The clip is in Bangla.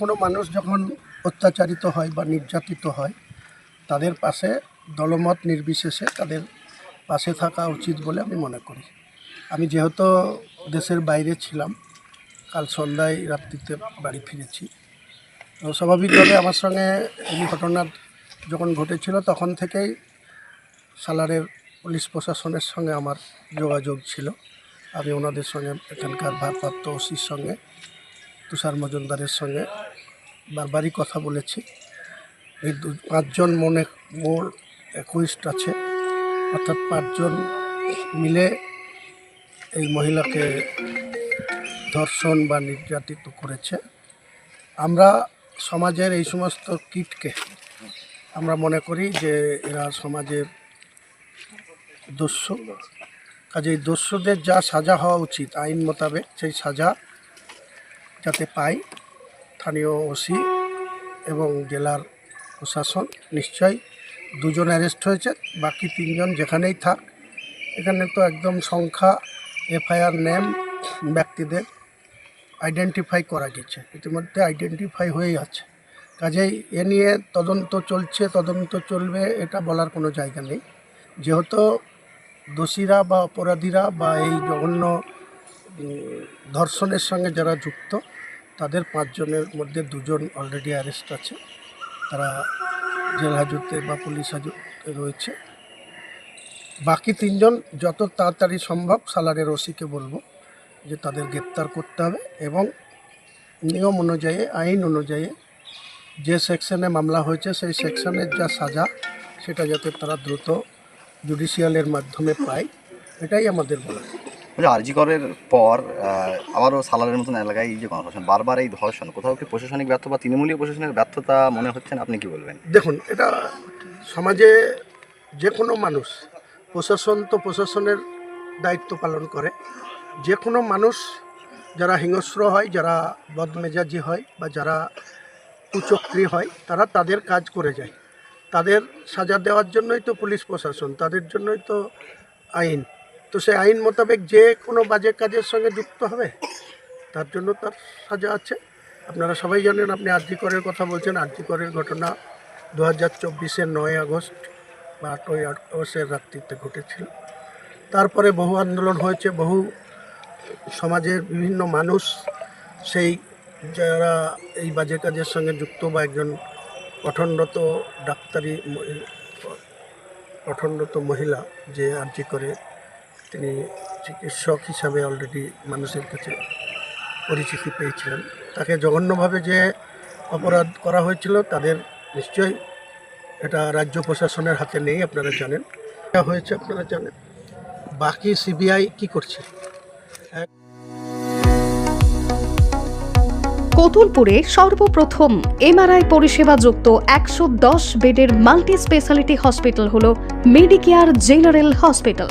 কোনো মানুষ যখন অত্যাচারিত হয় বা নির্যাতিত হয়, তাদের পাশে দলমত নির্বিশেষে তাদের পাশে থাকা উচিত বলে আমি মনে করি। আমি যেহেতু দেশের বাইরে ছিলাম, কাল সন্ধ্যায় রাত্রিতে বাড়ি ফিরেছি। তো স্বাভাবিকভাবে আমার সঙ্গে এই ঘটনা যখন ঘটেছিল, তখন থেকেই সালারের পুলিশ প্রশাসনের সঙ্গে আমার যোগাযোগ ছিল। আমি ওনাদের সঙ্গে এখানকার ভারপ্রাপ্ত ওসির সঙ্গে, তুষার মজুমদারের সঙ্গে বারবারই কথা বলেছি। এই দু, পাঁচজন মনে মোর একুইস্ট আছে। অর্থাৎ পাঁচজন মিলে এই মহিলাকে ধর্ষণ বা নির্যাতিত করেছে। আমরা সমাজের এই সমস্ত কীটকে, আমরা মনে করি যে এরা সমাজের দস্যু। কাজেই দস্যুদের যা সাজা হওয়া উচিত, আইন মোতাবেক সেই সাজা যাতে পাই। স্থানীয় ওসি এবং জেলার প্রশাসন নিশ্চয়ই দুজন অ্যারেস্ট হয়েছে, বাকি তিনজন যেখানেই থাক। এখানে তো একদম সংখ্যা, এফআইআর, নেম ব্যক্তিদের আইডেন্টিফাই করা গেছে। ইতিমধ্যে আইডেন্টিফাই হয়েই আছে। কাজেই এ নিয়ে তদন্ত চলছে, তদন্ত চলবে, এটা বলার কোনো জায়গা নেই। যেহেতু দোষীরা বা অপরাধীরা বা এই জঘন্য ধর্ষণের সঙ্গে যারা যুক্ত তাদের পাঁচজনের মধ্যে দুজন অলরেডি অ্যারেস্ট আছে। তারা জেল হাজতে বা পুলিশ হাজতে রয়েছে। বাকি তিনজন যত তাড়াতাড়ি সম্ভব সালারের ওসিকে বলব যে তাদের গ্রেপ্তার করতে হবে এবং নিয়ম অনুযায়ী, আইন অনুযায়ী যে সেকশনে মামলা হয়েছে সেই সেকশনের যা সাজা, সেটা যাতে তারা দ্রুত জুডিশিয়ালের মাধ্যমে পায়, এটাই আমাদের বলা আরজি করের পর আবারও সালারের মতন এলাকায় এই যে গণধর্ষণ বারবার এই ধর্ষণ, কোথাও কি প্রশাসনিক ব্যর্থ বা তৃণমূলীয় প্রশাসনের ব্যর্থতা মনে হচ্ছেন আপনি কি বলবেন? দেখুন, এটা সমাজে যে কোনো মানুষ, প্রশাসন তো প্রশাসনের দায়িত্ব পালন করে। যে কোনো মানুষ যারা হিংস্র হয়, যারা বদমেজাজি হয় বা যারা কুচক্রি হয়, তারা তাদের কাজ করে যায়। তাদের সাজা দেওয়ার জন্যই তো পুলিশ প্রশাসন, তাদের জন্যই তো আইন। তো সে আইন মোতাবেক যে কোনো বাজে কাজের সঙ্গে যুক্ত হবে, তার জন্য তার সাজা আছে। আপনারা সবাই জানেন, আপনি আরজি করের কথা বলছেন আরজি করের ঘটনা দু হাজার চব্বিশের নয় আগস্ট বা আটই আগস্টের রাত্রিতে ঘটেছিল। তারপরে বহু আন্দোলন হয়েছে, বহু সমাজের বিভিন্ন মানুষ সেই যারা এই বাজে কাজের সঙ্গে যুক্ত বা একজন গঠনরত ডাক্তারি গঠনরত মহিলা যে আর্জি করে তিনি চিকিৎসক হিসাবে অলরেডি মানুষের কাছে পরিচিতি পেয়েছিলেন। তাকে জঘন্যভাবে যে অপরাধ করা হয়েছিল, তাদের নিশ্চয়ই এটা রাজ্য প্রশাসনের হাতে নেই, আপনারা জানেন। এটা হয়েছে, আপনারা জানেন। বাকি সিবিআই কি করছে? কতুলপুরে সর্বপ্রথম এমআরআই পরিষেবা যুক্ত একশো দশ বেডের মাল্টি স্পেশালিটি হসপিটাল হল মেডিকেয়ার জেনারেল হসপিটাল